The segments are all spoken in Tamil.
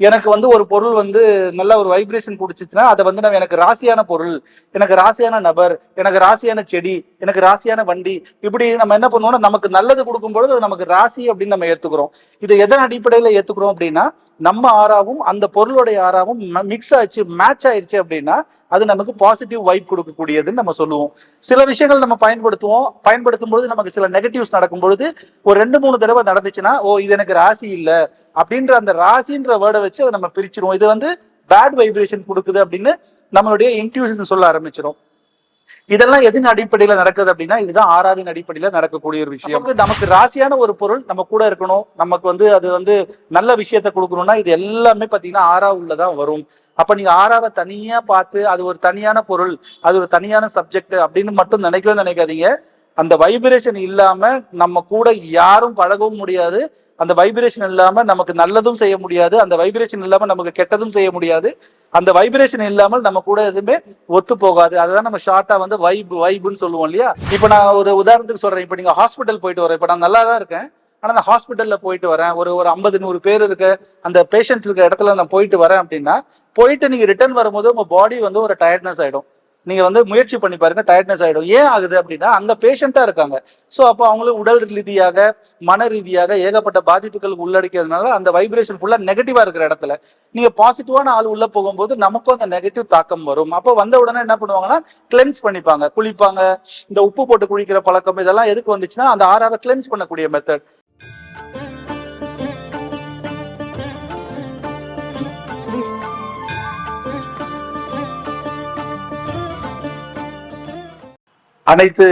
எனக்கு வந்து ஒரு பொருள் வந்து நல்ல ஒரு வைப்ரேஷன் பிடிச்சிச்சுன்னா அதை வந்து நான் எனக்கு ராசியான பொருள் எனக்கு ராசியான நபர் எனக்கு ராசியான செடி எனக்கு ராசியான வண்டி இப்படி நம்ம என்ன பண்ணுவோம்னா நமக்கு நல்லது கொடுக்கும் பொழுது அது நமக்கு ராசி அப்படின்னு நம்ம ஏத்துக்கிறோம். இதை எதன் அடிப்படையில ஏத்துக்கிறோம் அப்படின்னா நம்ம ஆறாவும் அந்த பொருளுடைய ஆறாவும் மிக்ஸ் ஆயிடுச்சு மேட்ச் ஆயிடுச்சு அப்படின்னா அது நமக்கு பாசிட்டிவ் வைப் கொடுக்கக்கூடியதுன்னு நம்ம சொல்லுவோம். சில விஷயங்கள் நம்ம பயன்படுத்துவோம் பயன்படுத்தும் பொழுது நமக்கு சில நெகட்டிவ்ஸ் நடக்கும் பொழுது ஒரு ரெண்டு மூணு தடவை நடந்துச்சுன்னா ஓ இது எனக்கு ராசி இல்லை அப்படின்ற அந்த ராசின்ற வேர்டை வச்சு அதை நம்ம பிரிச்சிருவோம். இது வந்து பேட் வைப்ரேஷன் கொடுக்குது அப்படின்னு நம்மளுடைய இன்ட்யூஷன் சொல்ல ஆரம்பிச்சிடும் இதெல்லாம் எதின் அடிப்படையில நடக்குது அப்படின்னா இதுதான் ஆறாவின் அடிப்படையில நடக்கக்கூடிய ஒரு விஷயம். நமக்கு- நமக்கு ராசியான ஒரு பொருள் நம்ம கூட இருக்கணும். நமக்கு வந்து அது வந்து நல்ல விஷயத்த கொடுக்கணும்னா இது எல்லாமே பாத்தீங்கன்னா ஆறா உள்ளதான் வரும். அப்ப நீங்க ஆறாவை தனியா பார்த்து அது ஒரு தனியான பொருள் அது ஒரு தனியான சப்ஜெக்ட் அப்படின்னு மட்டும் நினைக்கவே நினைக்காதீங்க. அந்த வைப்ரேஷன் இல்லாம நம்ம கூட யாரும் பழகவும் முடியாது. அந்த வைப்ரேஷன் இல்லாம நமக்கு நல்லதும் செய்ய முடியாது அந்த வைப்ரேஷன் இல்லாம நமக்கு கெட்டதும் செய்ய முடியாது. அந்த வைப்ரேஷன் இல்லாமல் நம்ம கூட எதுவுமே ஒத்து போகாது. அதுதான் நம்ம ஷார்ட்டா வந்து வைப் வைப்னு சொல்லுவோம் இல்லையா? இப்போ நான் ஒரு உதாரணத்துக்கு சொல்றேன். இப்போ நீங்க ஹாஸ்பிட்டல் போயிட்டு வரேன். இப்ப நான் நல்லா தான் இருக்கேன். ஆனா நான் ஹாஸ்பிட்டல்ல போயிட்டு வரேன். ஒரு ஒரு ஐம்பது நூறு பேர் இருக்க அந்த பேஷண்ட் இருக்க இடத்துல நான் போயிட்டு வரேன் அப்படின்னா போயிட்டு நீங்க ரிட்டர்ன் வரும்போது உங்க பாடி வந்து ஒரு டயர்ட்னஸ் ஆயிடும். நீங்க வந்து முயற்சி பண்ணி பாருங்க டயர்ட்னஸ் ஆயிடும். ஏன் ஆகுது அப்படின்னா அங்க பேஷண்டா இருக்காங்க. ஸோ அப்போ அவங்களுக்கு உடல் ரீதியாக மன ரீதியாக ஏகப்பட்ட பாதிப்புகள் உள்ளடக்கிறதுனால அந்த வைப்ரேஷன் ஃபுல்லா நெகட்டிவா இருக்கிற இடத்துல நீங்க பாசிட்டிவான ஆள் உள்ள போகும்போது நமக்கும் அந்த நெகட்டிவ் தாக்கம் வரும். அப்போ வந்த உடனே என்ன பண்ணுவாங்கன்னா கிளென்ஸ் பண்ணிப்பாங்க. குளிப்பாங்க. இந்த உப்பு போட்டு குளிக்கிற பழக்கம் இதெல்லாம் எதுக்கு வந்துச்சுன்னா அந்த ஆறாவை கிளென்ஸ் பண்ணக்கூடிய மெத்தட் அனைத்து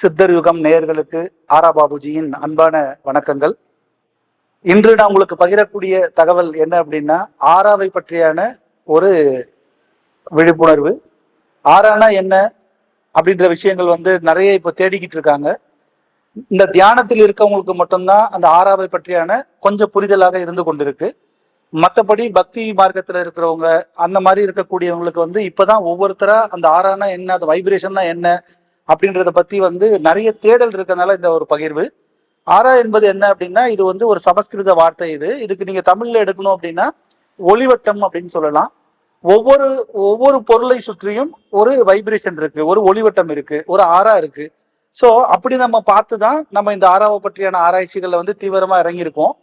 சித்தர் யுகம் நேயர்களுக்கு ஆரா பாபுஜியின் அன்பான வணக்கங்கள். இன்று நான் உங்களுக்கு பகிரக்கூடிய தகவல் என்ன அப்படின்னா ஆறாவை பற்றியான ஒரு விழிப்புணர்வு. ஆறானா என்ன அப்படின்ற விஷயங்கள் வந்து நிறைய இப்போ தேடிக்கிட்டு இருக்காங்க. இந்த தியானத்தில் இருக்கவங்களுக்கு மட்டும்தான் அந்த ஆறாவை பற்றியான கொஞ்சம் புரிதலாக இருந்து கொண்டிருக்கு. மற்றபடி பக்தி மார்க்கத்தில் இருக்கிறவங்க அந்த மாதிரி இருக்கக்கூடியவங்களுக்கு வந்து இப்போதான் ஒவ்வொருத்தரா அந்த ஆறானா என்ன அது வைப்ரேஷன்னா என்ன அப்படின்றத பத்தி வந்து நிறைய தேடல் இருக்கறனால இந்த ஒரு பகிர்வு. ஆரா என்பது என்ன அப்படின்னா இது வந்து ஒரு சமஸ்கிருத வார்த்தை இது. இதுக்கு நீங்க தமிழ்ல எடுக்கணும் அப்படின்னா ஒளிவட்டம் அப்படின்னு சொல்லலாம். ஒவ்வொரு ஒவ்வொரு பொருளை சுற்றியும் ஒரு வைப்ரேஷன் இருக்கு. ஒரு ஒளிவட்டம் இருக்கு. ஒரு ஆறா இருக்கு. ஸோ அப்படி நம்ம பார்த்து தான் நம்ம இந்த ஆறாவை பற்றியான ஆராய்ச்சிகளில் வந்து தீவிரமா இறங்கியிருக்கோம்.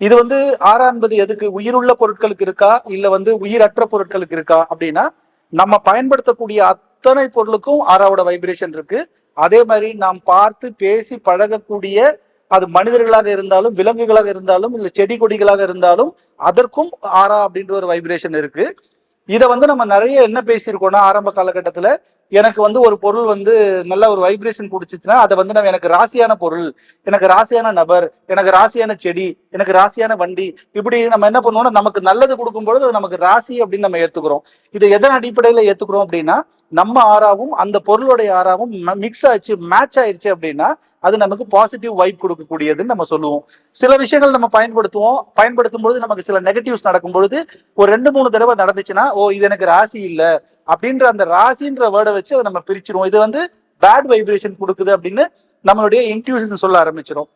இது வந்து ஆறா என்பது எதுக்கு? உயிருள்ள பொருட்களுக்கு இருக்கா? இல்ல வந்து உயிரற்ற பொருட்களுக்கு இருக்கா? அப்படின்னா நம்ம பயன்படுத்தக்கூடிய அத்தனை பொருளுக்கும் ஆறாவோட வைப்ரேஷன் இருக்கு. அதே மாதிரி நாம் பார்த்து பேசி பழகக்கூடிய அது மனிதர்களாக இருந்தாலும் விலங்குகளாக இருந்தாலும் இல்ல செடி கொடிகளாக இருந்தாலும் அதற்கும் ஆறா அப்படின்ற ஒரு வைப்ரேஷன் இருக்கு. இதை வந்து நம்ம நிறைய என்ன பேசியிருக்கோம்னா ஆரம்ப காலகட்டத்துல எனக்கு வந்து ஒரு பொருள் வந்து நல்ல ஒரு வைப்ரேஷன் கொடுத்துச்சுன்னா அதை வந்து நம்ம எனக்கு ராசியான பொருள் எனக்கு ராசியான நபர் எனக்கு ராசியான செடி எனக்கு ராசியான வண்டி இப்படி நம்ம என்ன பண்ணுவோம்னா நமக்கு நல்லது கொடுக்கும்பொழுது அது நமக்கு ராசி அப்படின்னு நம்ம ஏத்துக்கிறோம். இதை எதன் அடிப்படையில ஏத்துக்கிறோம் அப்படின்னா நம்ம ஆறாவும் அந்த பொருளுடைய ஆறாவும் மிக்ஸ் ஆயிடுச்சு மேட்ச் ஆயிடுச்சு அப்படின்னா அது நமக்கு பாசிட்டிவ் வைப் கொடுக்கக்கூடியதுன்னு நம்ம சொல்லுவோம். சில விஷயங்கள் நம்ம பயன்படுத்துவோம் பயன்படுத்தும் பொழுது நமக்கு சில நெகட்டிவ்ஸ் நடக்கும் பொழுது ஒரு ரெண்டு மூணு தடவை நடந்துச்சுன்னா ஓ இது எனக்கு ராசி இல்லை அப்படின்ற அந்த ராசின்ற வேர்டை வச்சு அதை நம்ம பிரிச்சிருவோம். இது வந்து பேட் வைப்ரேஷன் கொடுக்குது அப்படின்னு நம்மளுடைய இன்ட்யூஷன் சொல்ல ஆரம்பிச்சிடும்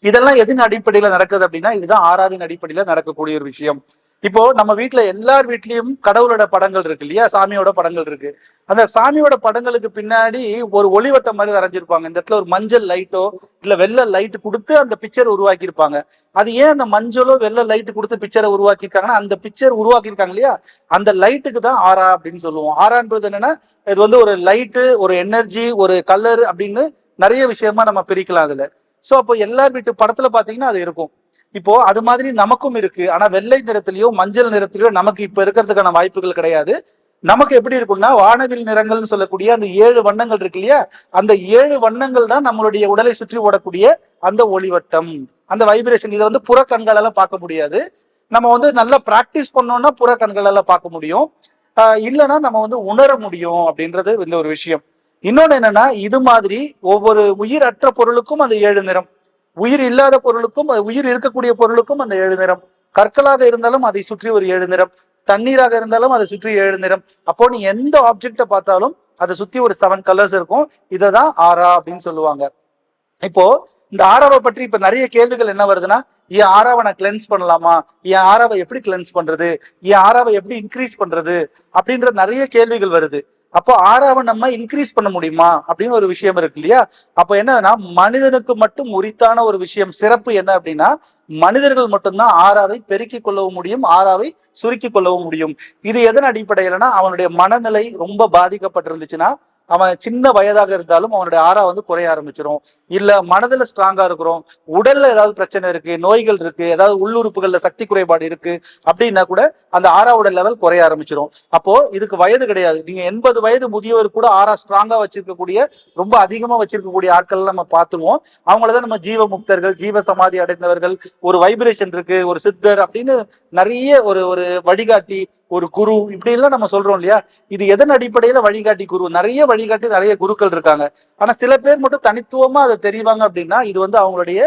இதெல்லாம் எதின் அடிப்படையில நடக்குது அப்படின்னா இதுதான் ஆறாவின் அடிப்படையில நடக்கக்கூடிய ஒரு விஷயம். இப்போ நம்ம வீட்டுல எல்லார் வீட்லயும் கடவுளோட படங்கள் இருக்கு இல்லையா? சாமியோட படங்கள் இருக்கு. அந்த சாமியோட படங்களுக்கு பின்னாடி ஒரு ஒளிவட்டம் மாதிரி வரைஞ்சிருப்பாங்க. இந்த இடத்துல ஒரு மஞ்சள் லைட்டோ இல்ல வெள்ளை லைட் கொடுத்து அந்த பிக்சர் உருவாக்கி இருப்பாங்க அது ஏன் அந்த மஞ்சளோ வெள்ளை லைட் கொடுத்து பிக்சரை உருவாக்கியிருக்காங்கன்னா அந்த பிக்சர் உருவாக்கியிருக்காங்க இல்லையா? அந்த லைட்டுக்கு தான் ஆரா அப்படின்னு சொல்லுவோம். ஆறான்றது என்னன்னா இது வந்து ஒரு லைட்டு ஒரு எனர்ஜி ஒரு கலர் அப்படின்னு நிறைய விஷயமா நம்ம பிரிக்கலாம் அதுல. சோ அப்போ எல்லார் வீட்டு படத்துல பாத்தீங்கன்னா அது இருக்கும். இப்போ அது மாதிரி நமக்கும் இருக்கு. ஆனா வெள்ளை நிறத்திலயோ மஞ்சள் நிறத்திலயோ நமக்கு இப்ப இருக்கிறதுக்கான வாய்ப்புகள் கிடையாது. நமக்கு எப்படி இருக்கும்னா வானவில் நிறங்கள்னு சொல்லக்கூடிய அந்த ஏழு வண்ணங்கள் இருக்கு இல்லையா? அந்த ஏழு வண்ணங்கள் தான் நம்மளுடைய உடலை சுற்றி ஓடக்கூடிய அந்த ஒளிவட்டம். அந்த வைப்ரேஷன் இதை வந்து புற கண்களால பார்க்க முடியாது. நம்ம வந்து நல்லா பிராக்டிஸ் பண்ணோம்னா புற கண்களால பார்க்க முடியும். இல்லைன்னா நம்ம வந்து உணர முடியும் அப்படின்றது இந்த ஒரு விஷயம். இன்னொன்னு என்னன்னா இது மாதிரி ஒவ்வொரு உயிரற்ற பொருளுக்கும் அந்த ஏழு நிறம். உயிர் இல்லாத பொருளுக்கும் உயிர் இருக்கக்கூடிய பொருளுக்கும் அந்த ஏழு நிறம். கற்களாக இருந்தாலும் அதை சுற்றி ஒரு ஏழு நிறம். தண்ணீராக இருந்தாலும் அதை சுற்றி ஏழு நிறம். அப்போ நீ எந்த ஆப்ஜெக்ட பார்த்தாலும் அதை சுத்தி ஒரு செவன் கலர்ஸ் இருக்கும். இதை தான் ஆரா அப்படின்னு சொல்லுவாங்க. இப்போ இந்த ஆறாவை பற்றி இப்ப நிறைய கேள்விகள் என்ன வருதுன்னா என் ஆறாவை நான் கிளென்ஸ் பண்ணலாமா? என் ஆறாவை எப்படி கிளென்ஸ் பண்றது? என் ஆறாவை எப்படி இன்க்ரீஸ் பண்றது? அப்படின்ற நிறைய கேள்விகள் வருது. அப்போ ஆறாவை நம்ம இன்க்ரீஸ் பண்ண முடியுமா? அப்படின்னு ஒரு விஷயம் இருக்கு இல்லையா? அப்போ என்னதுன்னா மனிதனுக்கு மட்டும் உரித்தான ஒரு விஷயம் சிறப்பு என்ன அப்படின்னா மனிதர்கள் மட்டும்தான் ஆறாவை பெருக்கிக் கொள்ளவும் முடியும் ஆறாவை சுருக்கி கொள்ளவும் முடியும். இது எதன் அடிப்படையிலனா அவனுடைய மனநிலை ரொம்ப பாதிக்கப்பட்டிருந்துச்சுன்னா அவன் சின்ன வயதாக இருந்தாலும் அவனுடைய ஆறா வந்து குறைய ஆரம்பிச்சிடும் இல்ல மனதுல ஸ்ட்ராங்கா இருக்கிறோம் உடல்ல ஏதாவது பிரச்சனை இருக்கு நோய்கள் இருக்கு ஏதாவது உள்ளுறுப்புகள்ல சக்தி குறைபாடு இருக்கு அப்படின்னா கூட அந்த ஆறாவோட லெவல் குறைய ஆரம்பிச்சிடும் அப்போ இதுக்கு வயது கிடையாது. நீங்க எண்பது வயது முதியவர் கூட ஆறா ஸ்ட்ராங்கா வச்சிருக்கக்கூடிய ரொம்ப அதிகமா வச்சிருக்கக்கூடிய ஆட்கள் நம்ம பார்த்துருவோம். அவங்களதான் நம்ம ஜீவ முக்தர்கள் ஜீவ சமாதி அடைந்தவர்கள் ஒரு வைப்ரேஷன் இருக்கு ஒரு சித்தர் அப்படின்னு நிறைய ஒரு ஒரு வழிகாட்டி ஒரு குரு இப்படி எல்லாம் நம்ம சொல்றோம் இல்லையா? இது எதன் அடிப்படையில வழிகாட்டி குரு? நிறைய வழிகாட்டி நிறைய குருக்கள் இருக்காங்க. ஆனா சில பேர் மட்டும் தனித்துவமா அது தெரிவாங்க அப்படின்னா இது வந்து அவங்களுடைய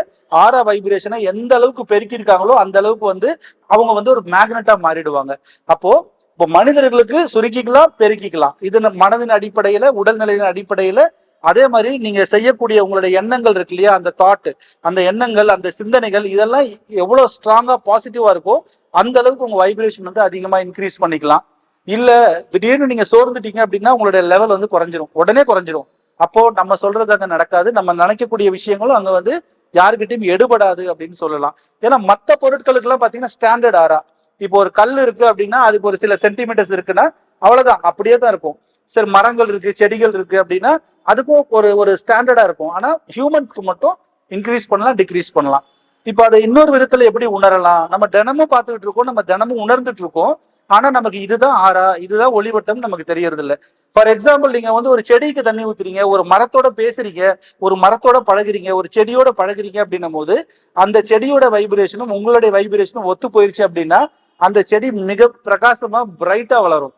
ஆரா வைப்ரேஷனை எந்த அளவுக்கு பெருக்கியிருக்காங்களோ அந்த அளவுக்கு வந்து அவங்க வந்து ஒரு மேக்னெட்டா மாறிடுவாங்க. அப்போ இப்போ மனிதர்களுக்கு சுருக்கிக்கலாம் பெருக்கிக்கலாம். இது மனதின் அடிப்படையில உடல்நிலையின் அடிப்படையில அதே மாதிரி நீங்க செய்யக்கூடிய உங்களுடைய எண்ணங்கள் இருக்கு இல்லையா? அந்த தாட் அந்த எண்ணங்கள் அந்த சிந்தனைகள் இதெல்லாம் எவ்வளவு ஸ்ட்ராங்கா பாசிட்டிவா இருக்கோ அந்த அளவுக்கு உங்க வைப்ரேஷன் வந்து அதிகமா இன்க்ரீஸ் பண்ணிக்கலாம். இல்ல திடீர்னு நீங்க சோர்ந்துட்டீங்க அப்படின்னா உங்களுடைய லெவல் வந்து குறைஞ்சிரும். உடனே குறைஞ்சிரும். அப்போ நம்ம சொல்றது அங்க நடக்காது. நம்ம நினைக்கக்கூடிய விஷயங்களும் அங்க வந்து யாருக்கிட்டையும் எடுபடாது அப்படின்னு சொல்லலாம். ஏன்னா மற்ற பொருட்களுக்கு எல்லாம் பாத்தீங்கன்னா ஸ்டாண்டர்ட் ஆரா இப்போ ஒரு கல் இருக்கு அப்படின்னா அதுக்கு ஒரு சில சென்டிமீட்டர்ஸ் இருக்குன்னா அவ்வளவுதான். அப்படியே தான் இருக்கும். சரி மரங்கள் இருக்கு செடிகள் இருக்கு அப்படின்னா அதுக்கும் ஒரு ஒரு ஸ்டாண்டர்டா இருக்கும். ஆனா ஹியூமன்ஸ்க்கு மட்டும் இன்க்ரீஸ் பண்ணலாம் டிக்ரீஸ் பண்ணலாம். இப்போ அதை இன்னொரு விதத்துல எப்படி உணரலாம்? நம்ம தினமும் பார்த்துக்கிட்டு இருக்கோம் நம்ம தினமும் உணர்ந்துட்டு இருக்கோம். ஆனா நமக்கு இதுதான் ஆறா இதுதான் ஒளிவட்டம் நமக்கு தெரியறது இல்லை ஃபார் எக்ஸாம்பிள் நீங்க வந்து ஒரு செடிக்கு தண்ணி ஊத்துறீங்க ஒரு மரத்தோட பேசுறீங்க ஒரு மரத்தோட பழகுறீங்க ஒரு செடியோட பழகுறீங்க அப்படின்னும் போது அந்த செடியோட வைப்ரேஷனும் உங்களுடைய வைப்ரேஷனும் ஒத்து போயிருச்சு அப்படின்னா அந்த செடி மிக பிரகாசமா பிரைட்டா வளரும்.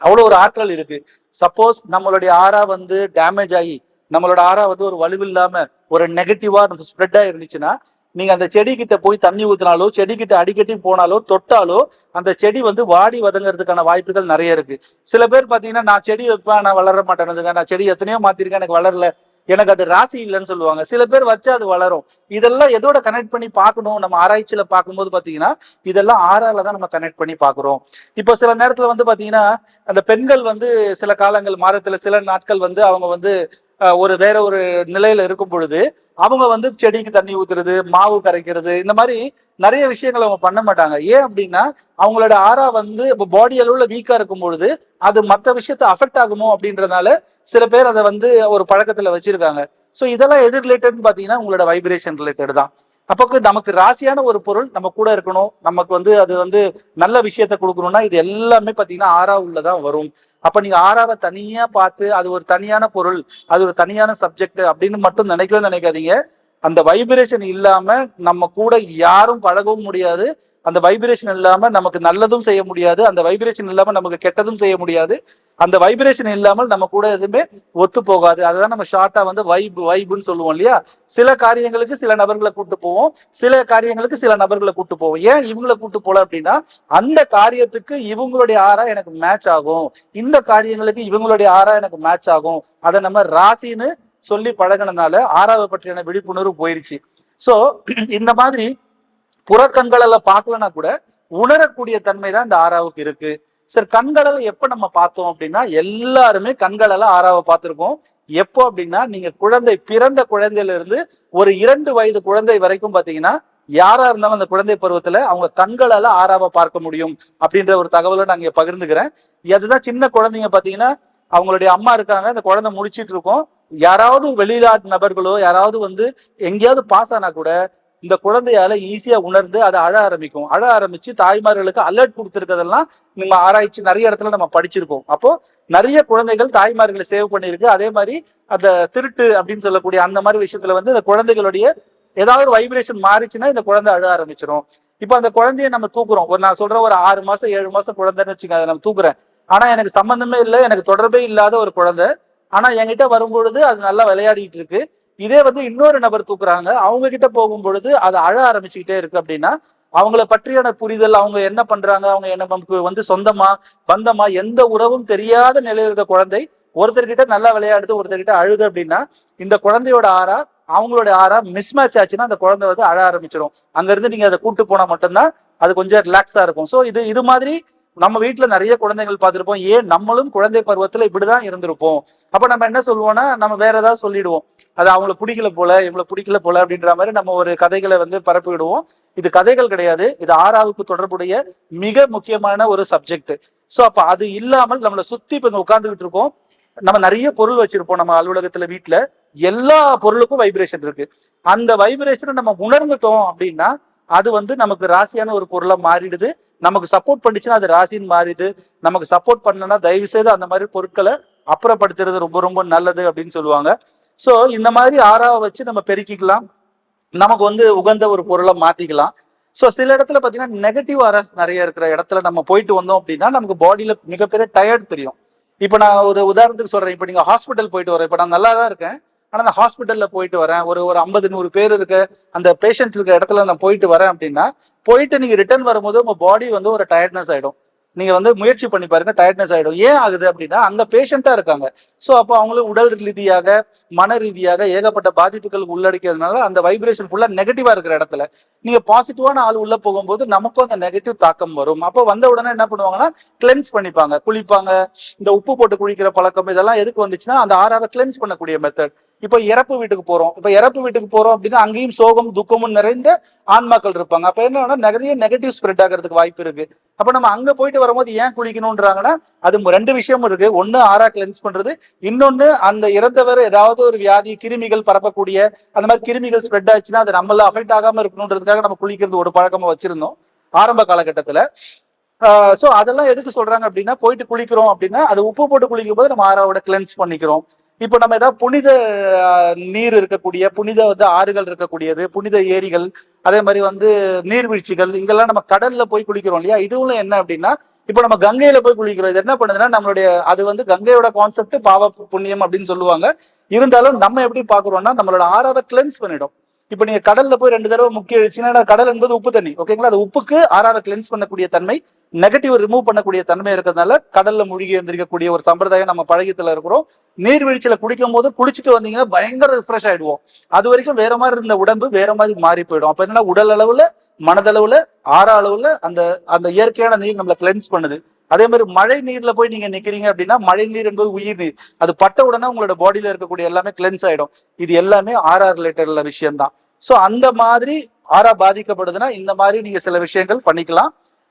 அவ்வளோ ஒரு ஆற்றல் இருக்கு. சப்போஸ் நம்மளுடைய ஆறா வந்து டேமேஜ் ஆகி நம்மளோட ஆறா வந்து ஒரு வலுவில்லாம ஒரு நெகட்டிவா ஸ்ப்ரெட்டா இருந்துச்சுன்னா நீங்க அந்த செடி கிட்ட போய் தண்ணி ஊத்தினாலோ செடி கிட்ட அடிக்கடி போனாலோ தொட்டாலோ அந்த செடி வந்து வாடி வதங்கிறதுக்கான வாய்ப்புகள் நிறைய இருக்கு. சில பேர் பாத்தீங்கன்னா நான் செடி வைப்பேன் நான் வளர மாட்டேனுதுங்க நான் செடி எத்தனையோ மாத்திருக்கேன் எனக்கு வளரல. எனக்கு அது ராசி இல்லைன்னு சொல்லுவாங்க. சில பேர் வச்சு அது வளரும். இதெல்லாம் எதோட கனெக்ட் பண்ணி பார்க்கணும்? நம்ம ஆராய்ச்சியில பார்க்கும்போது பாத்தீங்கன்னா இதெல்லாம் ஆறால தான் நம்ம கனெக்ட் பண்ணி பார்க்குறோம். இப்போ சில நேரத்துல வந்து பாத்தீங்கன்னா அந்த பெண்கள் வந்து சில காலங்கள் மாதத்துல சில நாட்கள் வந்து அவங்க வந்து ஒரு வேற ஒரு நிலையில இருக்கும் பொழுது அவங்க வந்து செடிக்கு தண்ணி ஊத்துறது மாவு கரைக்கிறது இந்த மாதிரி நிறைய விஷயங்கள் அவங்க பண்ண மாட்டாங்க. ஏன் அப்படின்னா அவங்களோட ஆறா வந்து இப்போ பாடி அளவுல வீக்கா இருக்கும் பொழுது அது மற்ற விஷயத்த அஃபெக்ட் ஆகுமோ அப்படின்றதுனால சில பேர் அதை வந்து ஒரு பழக்கத்துல வச்சிருக்காங்க. ஸோ இதெல்லாம் எது ரிலேட்டட்னு பாத்தீங்கன்னா உங்களோட வைப்ரேஷன் ரிலேட்டட் தான். அப்போ நமக்கு ராசியான ஒரு பொருள் நம்ம கூட இருக்கணும். நமக்கு வந்து அது வந்து நல்ல விஷயத்த கொடுக்கணும்னா இது எல்லாமே பார்த்தீங்கன்னா ஆறா உள்ளதான் வரும். அப்போ நீங்க ஆறாவை தனியா பார்த்து அது ஒரு தனியான பொருள் அது ஒரு தனியான சப்ஜெக்ட் அப்படின்னு மட்டும் நினைக்கவே நினைக்காதீங்க. அந்த வைப்ரேஷன் இல்லாம நம்ம கூட யாரும் பழகவும் முடியாது. அந்த வைப்ரேஷன் இல்லாம நமக்கு நல்லதும் செய்ய முடியாது அந்த வைப்ரேஷன் இல்லாம நமக்கு கெட்டதும் செய்ய முடியாது. அந்த வைப்ரேஷன் இல்லாமல் நம்ம கூட எதுவுமே ஒத்து போகாது. அதுதான் நம்ம ஷார்ட்டா வந்து வைப் வைப்னு சொல்லுவோம் இல்லையா? சில காரியங்களுக்கு சில நபர்களை கூட்டு போவோம். சில காரியங்களுக்கு சில நபர்களை கூட்டு போவோம். ஏன் இவங்களை கூட்டு போல அப்படின்னா அந்த காரியத்துக்கு இவங்களுடைய ஆறா எனக்கு மேட்ச் ஆகும். இந்த காரியங்களுக்கு இவங்களுடைய ஆறா எனக்கு மேட்ச் ஆகும். அதை நம்ம ராசின்னு சொல்லி பழகினதுனால ஆறாவை பற்றியான விழிப்புணர்வு போயிருச்சு. சோ இந்த மாதிரி புறக்கண்களெல்லாம் பார்க்கலனா கூட உணரக்கூடிய தன்மை தான் இந்த ஆறாவுக்கு இருக்கு. சரி கண்களெல்லாம் எப்ப நம்ம பார்த்தோம் அப்படின்னா எல்லாருமே கண்களெல்லாம் ஆறாவை பார்த்திருக்கோம். எப்போ அப்படின்னா நீங்க குழந்தை பிறந்த குழந்தையில இருந்து ஒரு இரண்டு வயது குழந்தை வரைக்கும் பாத்தீங்கன்னா யாரா இருந்தாலும் அந்த குழந்தை பருவத்துல அவங்க கண்களால ஆறாவை பார்க்க முடியும் அப்படின்ற ஒரு தகவலை நான் இங்க பகிர்ந்துக்கிறேன். அதுதான் சின்ன குழந்தைங்க பாத்தீங்கன்னா அவங்களுடைய அம்மா இருக்காங்க அந்த குழந்தை முடிச்சிட்டு இருக்கோம். யாராவது வெளிநாட்டு நபர்களோ யாராவது வந்து எங்கேயாவது பாஸ் ஆனா கூட இந்த குழந்தையால ஈஸியா உணர்ந்து அதை அழ ஆரம்பிக்கும். அழ ஆரம்பிச்சு தாய்மார்களுக்கு அலர்ட் கொடுத்துருக்கதெல்லாம் நம்ம ஆராய்ச்சி நிறைய இடத்துல நம்ம படிச்சிருக்கோம் அப்போ நிறைய குழந்தைகள் தாய்மார்களை சேவ் பண்ணியிருக்கு. அதே மாதிரி அந்த திருட்டு அப்படின்னு சொல்லக்கூடிய அந்த மாதிரி விஷயத்துல வந்து இந்த குழந்தைகளுடைய ஏதாவது ஒரு வைப்ரேஷன் மாறிச்சுன்னா இந்த குழந்தை அழ ஆரம்பிச்சிடும் இப்போ அந்த குழந்தைய நம்ம தூக்குறோம். ஒரு நான் சொல்ற ஒரு ஆறு மாசம் ஏழு மாசம் குழந்தைன்னு வச்சுக்க அதை நம்ம தூக்குறேன். ஆனா எனக்கு சம்பந்தமே இல்லை எனக்கு தொடர்பே இல்லாத ஒரு குழந்தை. ஆனா என்கிட்ட வரும்பொழுது அது நல்லா விளையாடிட்டு இருக்கு. இதே வந்து இன்னொரு நபர் தூக்குறாங்க. அவங்க கிட்ட போகும் பொழுது அது அழ ஆரம்பிச்சுக்கிட்டே இருக்கு அப்படின்னா அவங்கள பற்றியான புரிதல் அவங்க என்ன பண்றாங்க அவங்க என்ன நமக்கு வந்து சொந்தமா பந்தமா எந்த உறவும் தெரியாத நிலையில் இருக்க குழந்தை ஒருத்தர்கிட்ட நல்லா விளையாடுது ஒருத்தர்கிட்ட அழுது அப்படின்னா இந்த குழந்தையோட ஆறா அவங்களோட ஆறா மிஸ்மேட்ச் ஆச்சுன்னா அந்த குழந்தை வந்து அழ ஆரம்பிச்சிடும் அங்க இருந்து நீங்க அதை கூட்டு போனா மட்டும்தான் அது கொஞ்சம் ரிலாக்ஸா இருக்கும். ஸோ இது இது மாதிரி நம்ம வீட்ல நிறைய குழந்தைகள் பார்த்திருப்போம். ஏன்? நம்மளும் குழந்தை பருவத்துல இப்படிதான் இருந்திருப்போம். அப்ப நம்ம என்ன சொல்லுவோம்னா நம்ம வேற ஏதாவது சொல்லிடுவோம். அது அவங்கள பிடிக்கல போல இவங்கள பிடிக்கல போல அப்படின்ற மாதிரி நம்ம ஒரு கதைகளை வந்து பரப்பிவிடுவோம் இது கதைகள் கிடையாது. இது ஆறாவுக்கு தொடர்புடைய மிக முக்கியமான ஒரு சப்ஜெக்ட் சோ அப்ப அது இல்லாமல் நம்மளை சுத்தி இப்ப இங்க உட்கார்ந்துகிட்டு இருக்கோம். நம்ம நிறைய பொருள் வச்சிருப்போம் நம்ம அலுவலகத்துல வீட்ல எல்லா பொருளுக்கும் வைப்ரேஷன் இருக்கு. அந்த வைப்ரேஷனை நம்ம உணர்ந்துட்டோம் அப்படின்னா அது வந்து நமக்கு ராசியான ஒரு பொருளா மாறிடுது. நமக்கு சப்போர்ட் பண்ணிச்சுன்னா அது ராசின்னு மாறிடுது. நமக்கு சப்போர்ட் பண்ணலன்னா தயவு செய்து அந்த மாதிரி பொருட்களை அப்புறப்படுத்துறது ரொம்ப ரொம்ப நல்லது அப்படின்னு சொல்லுவாங்க. சோ இந்த மாதிரி ஆறாவை வச்சு நம்ம பெருக்கிக்கலாம். நமக்கு வந்து உகந்த ஒரு பொருளை மாத்திக்கலாம். ஸோ சில இடத்துல பார்த்தீங்கன்னா நெகட்டிவ் ஆராஸ் நிறைய இருக்கிற இடத்துல நம்ம போயிட்டு வந்தோம் அப்படின்னா நமக்கு பாடியில மிகப்பெரிய டயர்ட் தெரியும். இப்போ நான் ஒரு உதாரணத்துக்கு சொல்றேன். இப்போ நீங்க ஹாஸ்பிட்டல் போயிட்டு வரேன். இப்போ நான் நல்லா தான் இருக்கேன். ஆனால் நான் ஹாஸ்பிட்டலில் போயிட்டு வரேன். ஒரு ஒரு ஐம்பது நூறு பேர் இருக்கு அந்த பேஷண்ட் இருக்க இடத்துல நான் போயிட்டு வரேன் அப்படின்னா போயிட்டு நீங்க ரிட்டர்ன் வரும்போது உங்கள் பாடி வந்து ஒரு டயர்ட்னஸ் ஆகிடும் நீங்க வந்து முயற்சி பண்ணி பாருங்க டயர்ட்னஸ் ஆயிடும். ஏன் ஆகுது அப்படின்னா அங்க பேஷண்டா இருக்காங்க. ஸோ அப்போ அவங்களுக்கு உடல் ரீதியாக மன ரீதியாக ஏகப்பட்ட பாதிப்புகள் உள்ளடக்கிறதுனால அந்த வைப்ரேஷன் ஃபுல்லா நெகட்டிவா இருக்கிற இடத்துல நீங்க பாசிட்டிவான ஆள் உள்ள போகும்போது நமக்கும் அந்த நெகட்டிவ் தாக்கம் வரும். அப்போ வந்த உடனே என்ன பண்ணுவாங்கன்னா கிளென்ஸ் பண்ணிப்பாங்க. குளிப்பாங்க. இந்த உப்பு போட்டு குளிக்கிற பழக்கம் இதெல்லாம் எதுக்கு வந்துச்சுன்னா அந்த ஆறாவை கிளென்ஸ் பண்ணக்கூடிய மெத்தட் இப்போ இறப்பு வீட்டுக்கு போறோம். இப்போ இறப்பு வீட்டுக்கு போறோம் அப்படின்னா அங்கேயும் சோகம் துக்கமும் நிறைந்த ஆன்மாக்கள் இருப்பாங்க. அப்ப என்ன நிறைய நெகட்டிவ் ஸ்ப்ரெட் ஆகிறதுக்கு வாய்ப்பு இருக்கு. அப்ப நம்ம அங்க போயிட்டு வரும்போது ஏன் குளிக்கணும்ன்றாங்கன்னா அது ரெண்டு விஷயமும் இருக்கு. ஒன்னு ஆறா கிளென்ஸ் பண்றது. இன்னொன்னு அந்த இறந்தவர் ஏதாவது ஒரு வியாதி கிருமிகள் பரப்பக்கூடிய அந்த மாதிரி கிருமிகள் ஸ்ப்ரெட் ஆச்சுன்னா அது நம்மள அஃபெக்ட் ஆகாம இருக்கணுன்றதுக்காக நம்ம குளிக்கிறது ஒரு பழக்கமா வச்சிருந்தோம். ஆரம்ப காலகட்டத்துல. சோ அதெல்லாம் எதுக்கு சொல்றாங்க அப்படின்னா போயிட்டு குளிக்கிறோம் அப்படின்னா அது உப்பு போட்டு குளிக்கும் போது நம்ம ஆறாவோட கிளென்ஸ் பண்ணிக்கிறோம். இப்போ நம்ம ஏதாவது புனித நீர் இருக்கக்கூடிய புனித வந்து ஆறுகள் இருக்கக்கூடியது புனித ஏரிகள் அதே மாதிரி வந்து நீர்வீழ்ச்சிகள் இங்கெல்லாம் நம்ம கடல்ல போய் குளிக்கிறோம் இல்லையா? இதுவும் என்ன அப்படின்னா இப்போ நம்ம கங்கையில போய் குளிக்கிறோம். இது என்ன பண்ணுதுன்னா நம்மளுடைய அது வந்து கங்கையோட கான்செப்ட் பாவ புண்ணியம் அப்படின்னு சொல்லுவாங்க. இருந்தாலும் நம்ம எப்படி பாக்குறோம்னா நம்மளோட ஆறாவை கிளென்ஸ் பண்ணிடும். இப்ப நீங்க கடல்ல போய் ரெண்டு தடவை முக்கிய அடிச்சுன்னா கடல் என்பது உப்பு தண்ணி ஓகேங்களா? அது உப்புக்கு ஆறாவை கிளென்ஸ் பண்ணக்கூடிய தன்மை நெகட்டிவ் ரிமூவ் பண்ணக்கூடிய தன்மை இருக்கிறதுனால கடல்ல மூழ்கி எந்திரிக்கக்கூடிய ஒரு சம்பிரதாயம் நம்ம பழகத்துல இருக்கிறோம். நீர்வீழ்ச்சியில குடிக்கும் போது குளிச்சுட்டு வந்தீங்கன்னா பயங்கர ரிஃப்ரெஷ் ஆயிடுவோம். அது வரைக்கும் வேற மாதிரி இருந்த உடம்பு வேற மாதிரி மாறி போயிடும். அப்ப என்னன்னா உடல் அளவுல மனதளவுல ஆற அளவுல அந்த அந்த இயற்கையான நீர் நம்மளை கிளென்ஸ் பண்ணுது. அதே மாதிரி மழை நீர்ல போய் நீங்க நிக்கிறீங்க அப்படின்னா மழை நீர் என்பது உயிர் நீர். அது பட்ட உடனே உங்களோட பாடியில இருக்கக்கூடிய எல்லாமே கிளென்ஸ் ஆயிடும். இது எல்லாமே ஆர்ஆர் ரிலேட்டட்ல விஷயம் தான் ஸோ அந்த மாதிரி ஆறா பாதிக்கப்படுதுன்னா இந்த மாதிரி நீங்க சில விஷயங்கள் பண்ணிக்கலாம்.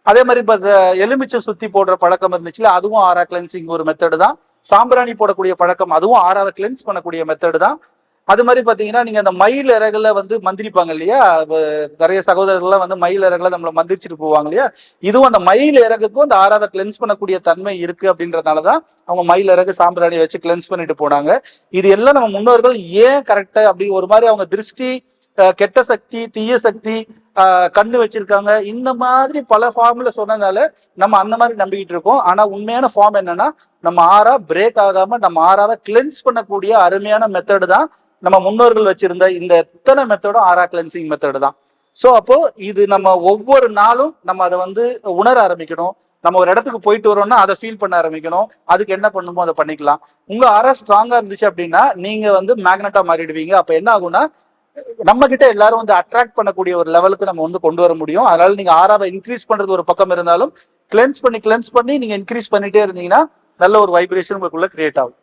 அதே மாதிரி இப்ப எலுமிச்சை சுத்தி போடுற பழக்கம் இருந்துச்சுல அதுவும் ஆறா கிளென்சிங் ஒரு மெத்தடு தான். சாம்பிராணி போடக்கூடிய பழக்கம் அதுவும் ஆறாவை கிளென்ஸ் பண்ணக்கூடிய மெத்தடு தான். அது மாதிரி பாத்தீங்கன்னா நீங்க அந்த மயில் இறகுல வந்து மந்திரிப்பாங்க இல்லையா? நிறைய சகோதரர்கள்லாம் வந்து மயில் இறகுல நம்மள மந்திரிச்சிட்டு போவாங்க இல்லையா? இதுவும் அந்த மயில் இறகுக்கும் அந்த ஆறாவை கிளென்ஸ் பண்ணக்கூடிய தன்மை இருக்கு அப்படின்றதுனாலதான் அவங்க மயில் இறகு சாம்பிராணி வச்சு கிளென்ஸ் பண்ணிட்டு போனாங்க. இது எல்லாம் நம்ம முன்னோர்கள் ஏன் கரெக்டா அப்படி ஒரு மாதிரி அவங்க திருஷ்டி கெட்ட சக்தி தீய சக்தி கண்ணு வச்சிருக்காங்க. இந்த மாதிரி பல ஃபார்ம்ல சொன்னதால நம்ம அந்த மாதிரி நம்பிக்கிட்டு இருக்கோம். ஆனா உண்மையான ஃபார்ம் என்னன்னா நம்ம ஆறா பிரேக் ஆகாம நம்ம ஆறாவை கிளென்ஸ் பண்ணக்கூடிய அருமையான மெத்தடு தான் நம்ம முன்னோர்கள் வச்சிருந்த இந்த எத்தனை மெத்தடும் ஆரா கிளென்சிங் மெத்தடு தான். ஸோ அப்போ இது நம்ம ஒவ்வொரு நாளும் நம்ம அதை வந்து உணர ஆரம்பிக்கணும். நம்ம ஒரு இடத்துக்கு போயிட்டு வரோம்னா அதை ஃபீல் பண்ண ஆரம்பிக்கணும். அதுக்கு என்ன பண்ணுமோ அதை பண்ணிக்கலாம். உங்க ஆரா ஸ்ட்ராங்கா இருந்துச்சு அப்படின்னா நீங்க வந்து மேக்னட்டா மாறிடுவீங்க. அப்ப என்ன ஆகும்னா நம்ம கிட்ட எல்லாரும் வந்து அட்ராக்ட் பண்ணக்கூடிய ஒரு லெவலுக்கு நம்ம வந்து கொண்டு வர முடியும். அதனால நீங்க ஆறாவை இன்க்ரீஸ் பண்றது ஒரு பக்கம் இருந்தாலும் கிளென்ஸ் பண்ணி கிளென்ஸ் பண்ணி நீங்க இன்க்ரீஸ் பண்ணிட்டே இருந்தீங்கன்னா நல்ல ஒரு வைப்ரேஷன் உங்களுக்குள்ள கிரியேட் ஆகும்.